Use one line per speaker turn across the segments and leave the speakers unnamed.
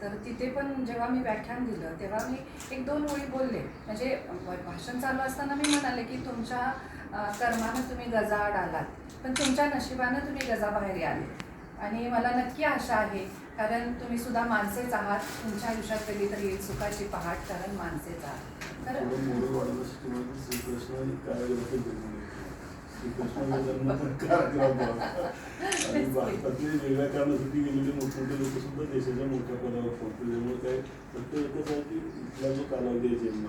तर तिथे पण जेव्हा मी व्याख्यान दिलं तेव्हा मी एक दोन ओळी बोलले म्हणजे भाषण चालू असताना मी म्हणाले की तुमच्या कर्मानं तुम्ही गजाआड आलात पण तुमच्या नशिबानं तुम्ही गजाबाहेर आले आणि मला नक्की आशा आहे कारण तुम्ही सुद्धा माणसेच आहात तुमच्या आयुष्यात कधीतरी एक येईल सुखाची पहाट कारण माणसेच आहात तर
वेगळ्या कारणासाठी गेलेले मोठे तो देशाच्या मोठ्या पदावर पोहोचतो त्यामुळे काय फक्त एकच आहे की इथला जो कालावधी आहे जन्म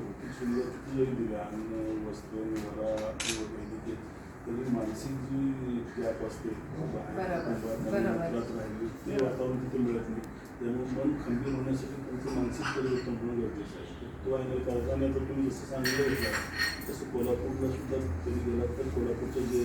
भौतिक सुंदर किती जरी अन्न वस्त्र निवारा वगैरे तरी मानसिक जी गॅप असते राहिली ते वातावरण तिथे मिळत नाही त्यामुळे मन खंबीर होण्यासाठी तुमचं मानसिक परिवर्तन होणं गरजेचं आहे तो फायनल करायचा नाही तर तुम्ही जसं सांगितलं होतं तसं कोल्हापूरला सुद्धा कधी गेलात तर कोल्हापूरच्या जे